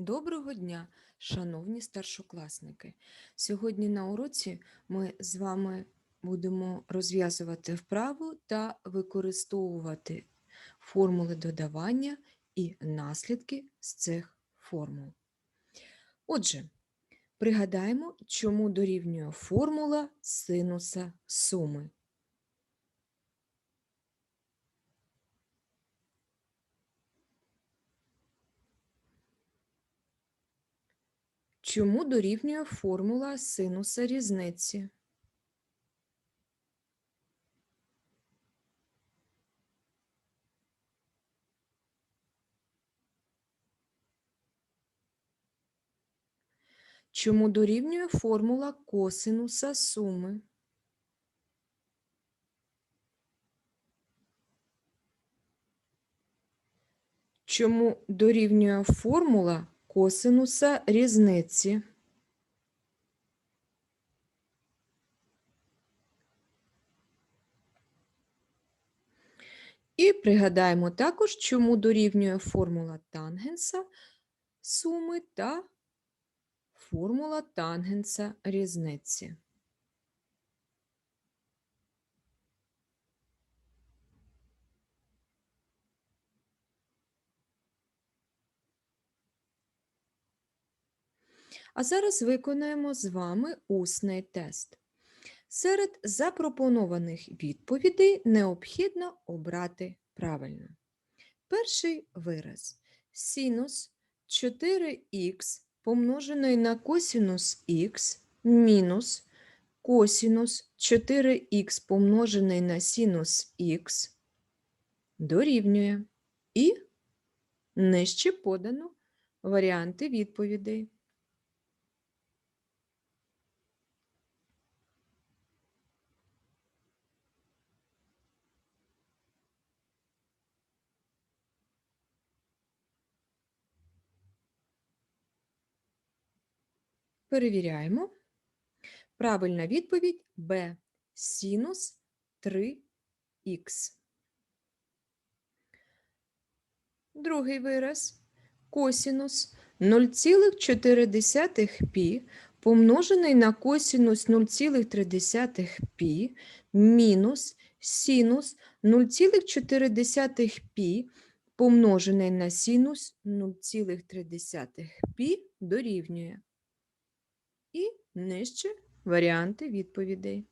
Доброго дня, шановні старшокласники! Сьогодні на уроці ми з вами будемо розв'язувати вправу та використовувати формули додавання і наслідки з цих формул. Отже, пригадаємо, чому дорівнює формула синуса суми. Чому дорівнює формула синуса різниці? Чому дорівнює формула косинуса суми? Чому дорівнює формула косинуса різниці? І пригадаємо також, чому дорівнює формула тангенса суми та формула тангенса різниці. А зараз виконаємо з вами усний тест. Серед запропонованих відповідей необхідно обрати правильно. Перший вираз. Синус 4х помножений на косінус х мінус косінус 4х помножений на синус х дорівнює. І нижче подано варіанти відповідей. Перевіряємо. Правильна відповідь Б. Синус 3x. Другий вираз косинус 0,4 пі помножений на косинус 0,3 пі мінус синус 0,4 пі помножений на синус 0,3 пі дорівнює. І нижче варіанти відповідей.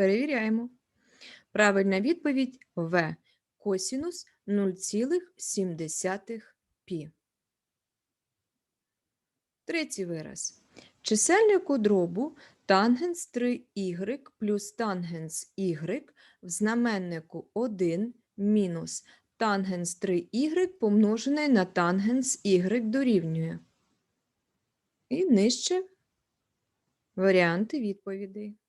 Перевіряємо. Правильна відповідь В. Косінус 0,7 пі. Третій вираз. Чисельнику дробу тангенс 3y плюс тангенс y в знаменнику 1 мінус тангенс 3y помножений на тангенс y дорівнює. І нижче варіанти відповідей.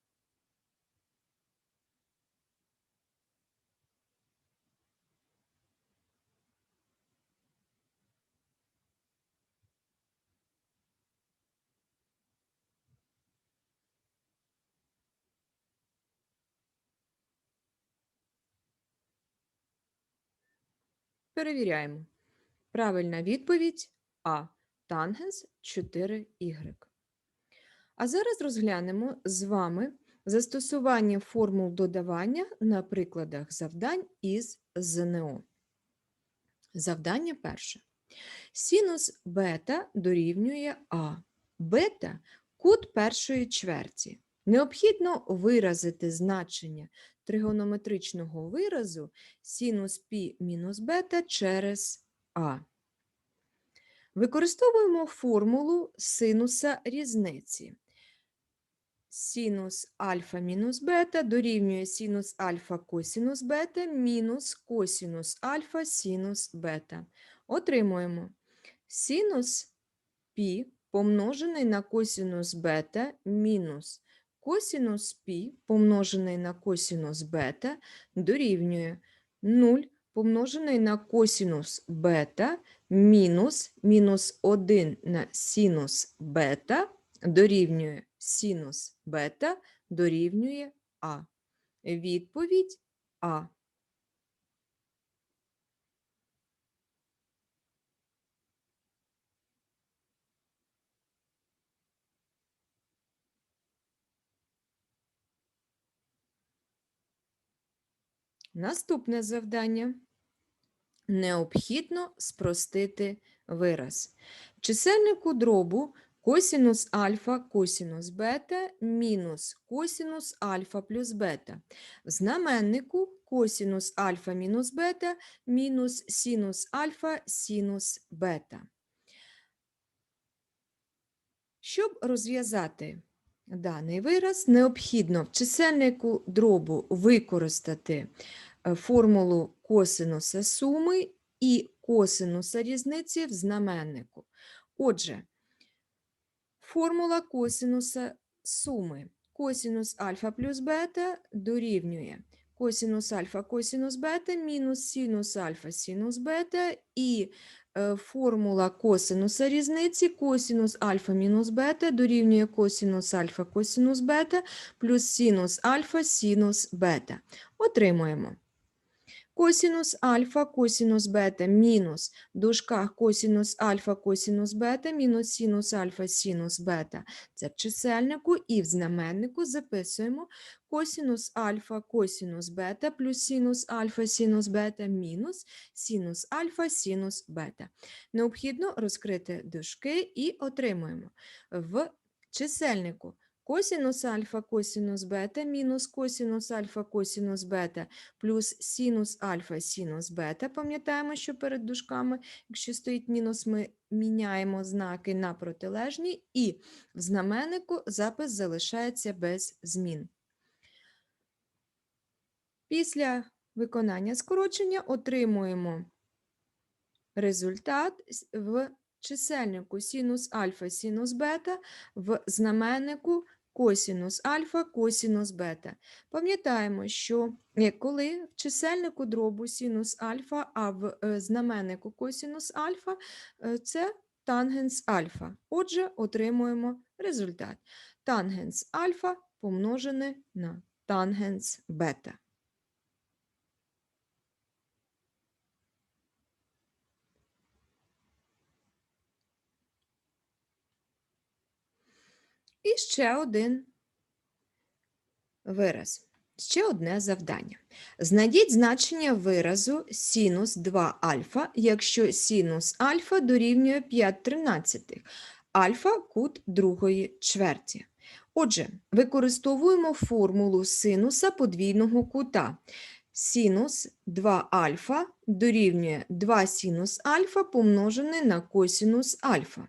Перевіряємо. Правильна відповідь А. Тангенс 4y. А зараз розглянемо з вами застосування формул додавання на прикладах завдань із ЗНО. Завдання перше. Синус бета дорівнює А. Бета – кут першої чверті. Необхідно виразити значення тригонометричного виразу синус пі мінус бета через А. Використовуємо формулу синуса різниці. Синус альфа мінус бета дорівнює синус альфа косінус бета мінус косінус альфа синус бета. Отримуємо синус пі помножений на косінус бета мінус косінус пі помножений на косінус бета дорівнює 0 помножений на косінус бета мінус мінус 1 на синус бета дорівнює синус бета дорівнює А. Відповідь А. Наступне завдання. Необхідно спростити вираз. Чисельнику дробу косінус альфа косінус бета мінус косінус альфа плюс бета. В знаменнику косінус альфа мінус бета мінус синус альфа синус бета. Щоб розв'язати даний вираз, необхідно в чисельнику дробу використати е, формулу косинуса суми і косинуса різниці в знаменнику. Отже, формула косинуса суми. Косинус альфа плюс бета дорівнює косинус альфа косинус бета мінус синус альфа синус бета і формула косинуса різниці косинус альфа мінус бета дорівнює косинус альфа косинус бета плюс синус альфа синус бета. Отримуємо косинус альфа косинус бета мінус в дужках косинус альфа косинус бета мінус синус альфа синус бета. Це в чисельнику і в знаменнику записуємо косинус альфа косинус бета плюс синус альфа синус бета мінус синус альфа синус бета. Необхідно розкрити дужки і отримуємо в чисельнику косинус альфа косинус бета мінус косинус альфа косинус бета плюс синус альфа синус бета. Пам'ятаємо, що перед дужками, якщо стоїть мінус, ми міняємо знаки на протилежні, і в знаменнику запис залишається без змін. Після виконання скорочення отримуємо результат в чисельнику синус альфа синус бета, в знаменнику косінус альфа косінус бета. Пам'ятаємо, що е, коли в чисельнику дробу синус альфа, а в е, знаменнику косінус альфа, е, це тангенс альфа. Отже, отримуємо результат. Тангенс альфа помножене на тангенс бета. І ще один вираз. Ще одне завдання. Знайдіть значення виразу синус 2 альфа, якщо синус альфа дорівнює 5 тринадцятих, альфа – кут другої чверті. Отже, використовуємо формулу синуса подвійного кута. Синус 2 альфа дорівнює 2 синус альфа помножене на косинус альфа.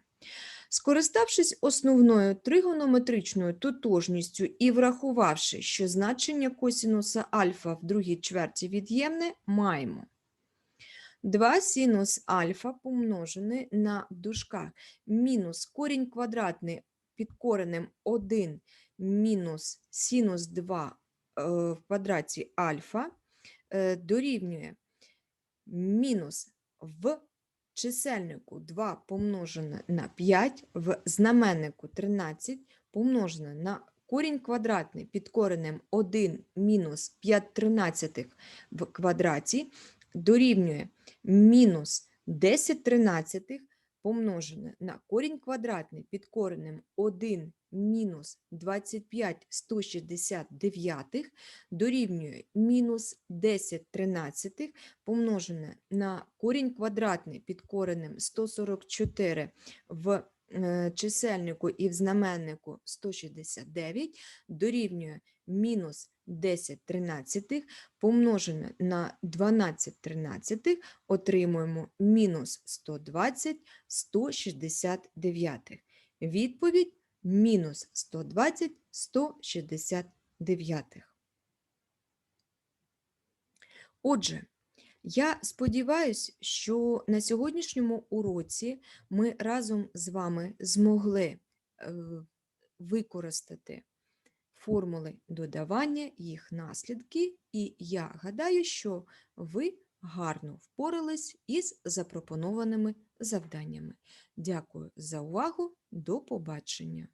Скориставшись основною тригонометричною тотожністю і врахувавши, що значення косінуса альфа в другій чверті від'ємне, маємо 2 синус альфа помножене на в дужках мінус корінь квадратний під коренем 1 мінус синус 2 е, в квадраті альфа е, дорівнює мінус в чисельнику 2 помножене на 5, в знаменнику 13 помножене на корінь квадратний під коренем 1 мінус 5 тринадцятих в квадраті дорівнює мінус 10 тринадцятих помножене на корінь квадратний під коренем 1 мінус 25 169 дорівнює мінус 10 тринадцятих помножене на корінь квадратний під коренем 144 в е, чисельнику і в знаменнику 169 дорівнює мінус 10 тринадцятих помножене на 12 тринадцятих отримуємо мінус 120 169. Відповідь мінус 120 169. Отже, я сподіваюся, що на сьогоднішньому уроці ми разом з вами змогли е, використати формули додавання, їх наслідки, і я гадаю, що ви гарно впорались із запропонованими завданнями. Дякую за увагу. До побачення!